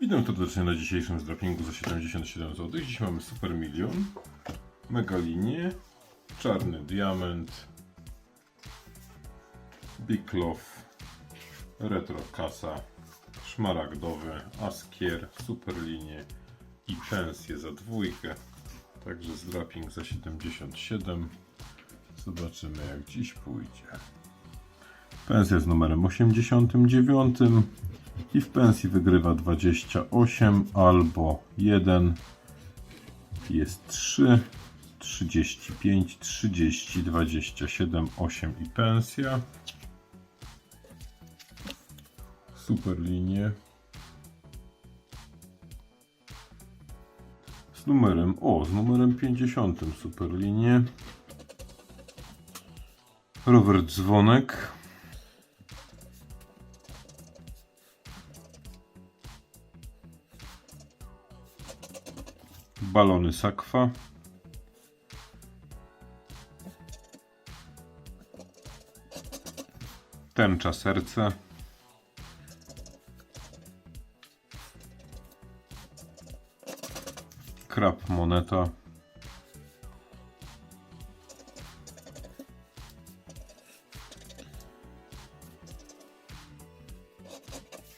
Witam serdecznie na dzisiejszym zdrapingu za 77 zł. Dziś mamy Super Milion, Mega Linię, Czarny Diament, Big Love, Retro Kasa, Szmaragdowy, Askier, Super Linie i Pensję za dwójkę. Także zdraping za 77. Zobaczymy jak dziś pójdzie. Pensja z numerem 89 i w pensji wygrywa 28 albo 1 jest 3 35 30 27 8 i pensja. Super linie. Z numerem o z numerem 50 super linie. Robert Dzwonek balony sakwa. Tęcza serce. Krab moneta.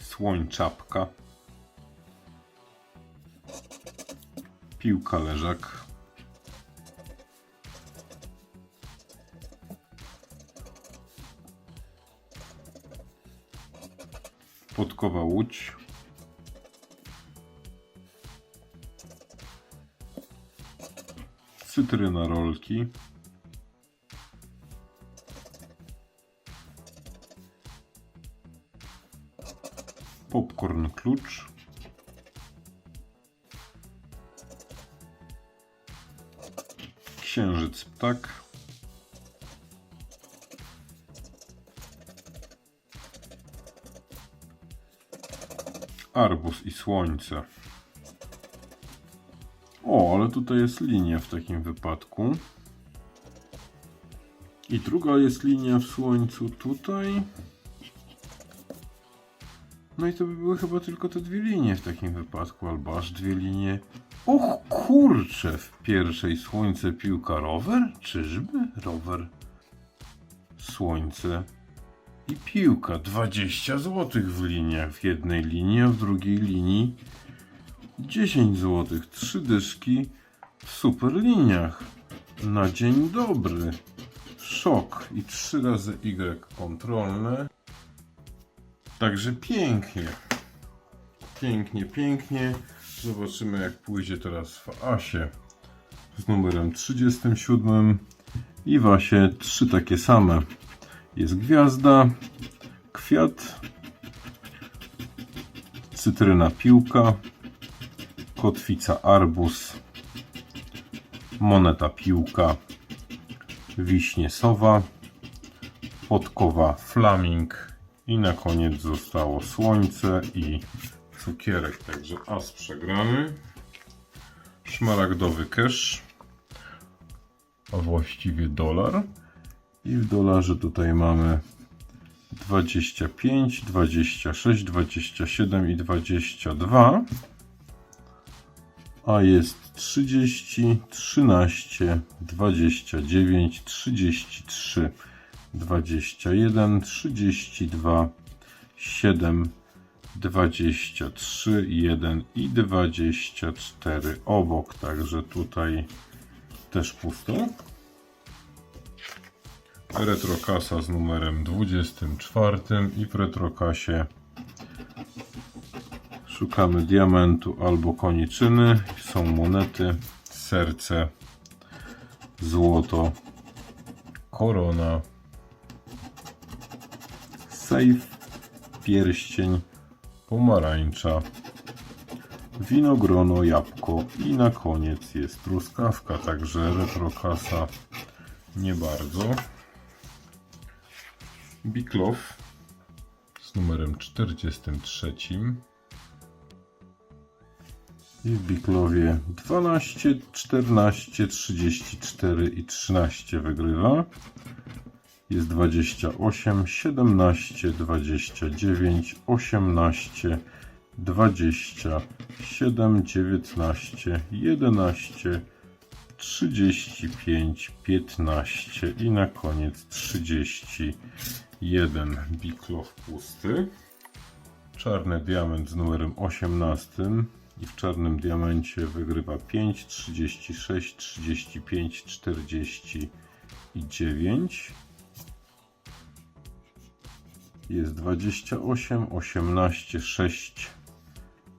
Słoń czapka. Piłka leżak. Podkowa łódź. Cytryna rolki. Popcorn klucz. Księżyc ptak. Arbus i słońce. O, ale tutaj jest linia w takim wypadku. I druga jest linia w słońcu tutaj. No i to by były chyba tylko te dwie linie w takim wypadku, albo aż dwie linie. Och kurcze, w pierwszej słońce piłka rower? Czyżby rower? Słońce i piłka. 20 zł w liniach. W jednej linii, a w drugiej linii 10 zł. Trzy dyszki w super liniach. Na dzień dobry. Szok i trzy razy Y kontrolne. Także pięknie. Pięknie, pięknie. Zobaczymy jak pójdzie teraz w Asie z numerem 37 i w Asie trzy takie same. Jest gwiazda, kwiat, cytryna piłka, kotwica arbus, moneta piłka, wiśnie sowa, podkowa flaming i na koniec zostało słońce i cukierek, także as przegrany. Szmaragdowy cash, a właściwie dolar. I w dolarze tutaj mamy 25, 26, 27 i 22. A jest 30, 13, 29, 33, 21, 32, 7, 23, 1 i 24 obok, także tutaj też pusto. Retrokasa z numerem 24 i w retrokasie szukamy diamentu albo koniczyny. Są monety, serce, złoto, korona, sejf, pierścień, pomarańcza, winogrono, jabłko i na koniec jest truskawka, także retrokasa nie bardzo. Biklow z numerem 43 i w Biklowie 12, 14, 34 i 13 wygrywa. Jest 28, 17, 29, 18 27, 19, 11, 35, 15 i na koniec 31. Biklow pusty. Czarny diament z numerem 18 i w czarnym diamencie wygrywa 5, 36, 35, 40 i 9. Jest 28, 18, 6,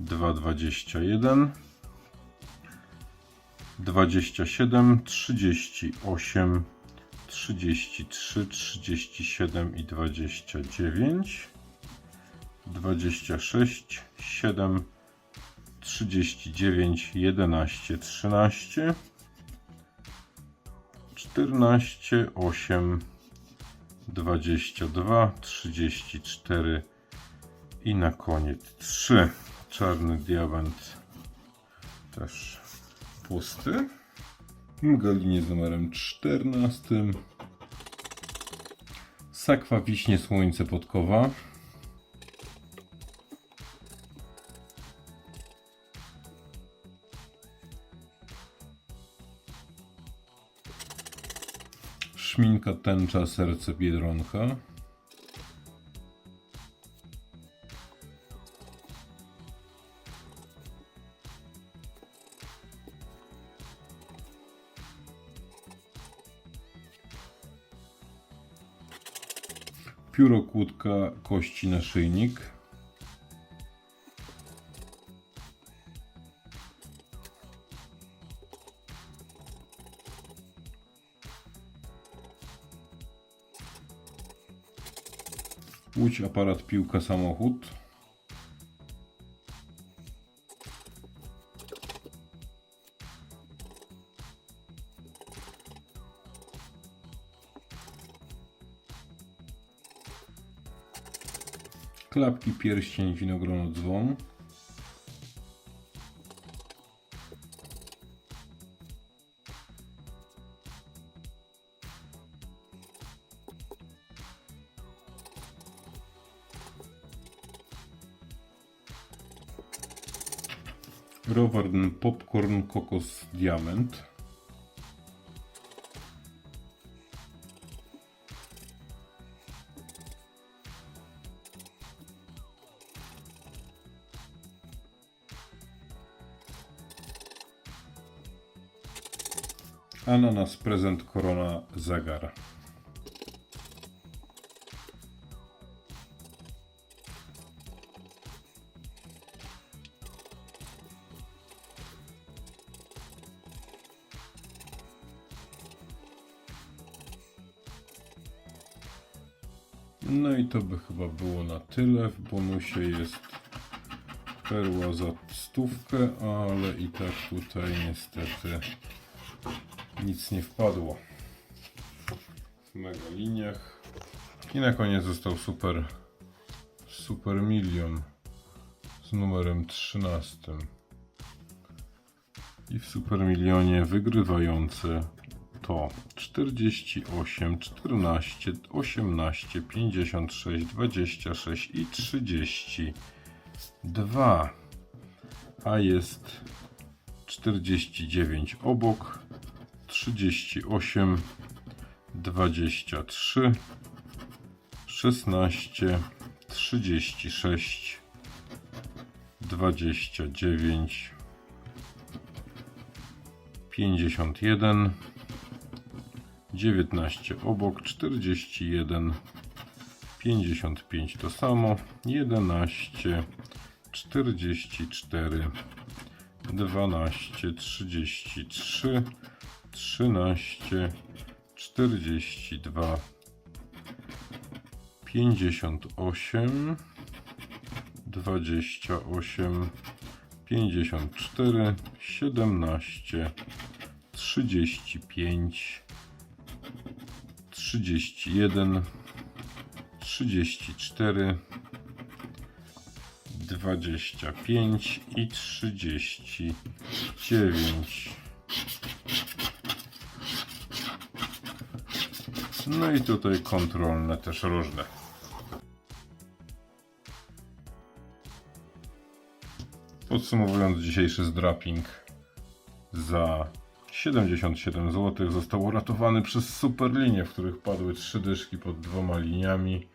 2, 21. 27, 38, 33, 37 i 29. 26, 7, 39, 11, 13, 14, 8, 22, 34 i na koniec 3. Czarny diament też pusty. Galinie z numerem 14. Sakwa wiśnie słońce podkowa. Szminka tęcza serce biedronka. Pióro kłódka kości naszyjnik. Łódź, aparat, piłka, samochód. Klapki, pierścień, winogrono, dzwon. Rower Popcorn Kokos Diament. Ananas prezent korona zegar. No i to by chyba było na tyle. W bonusie jest perła za stówkę, ale i tak tutaj niestety nic nie wpadło. W mega liniach. I na koniec został super super milion z numerem 13. I w super milionie wygrywające to 48, 14, 18, 56, 26 i 32. A jest 49 obok, 38, 23, 16, 36, 29, 51, 19 obok, 41, 55 to samo, 11, 44, 12, 33, 13, 42, 58, 28, 54, 17, 35, 31, 34, 25 i 39. No i tutaj kontrolne też różne. Podsumowując dzisiejszy zdrapping za 77 zł został uratowany przez superlinie, w których padły trzy dyszki pod dwoma liniami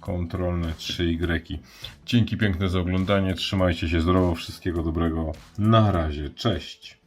kontrolne 3Y. Dzięki piękne za oglądanie, trzymajcie się zdrowo, wszystkiego dobrego, na razie, cześć!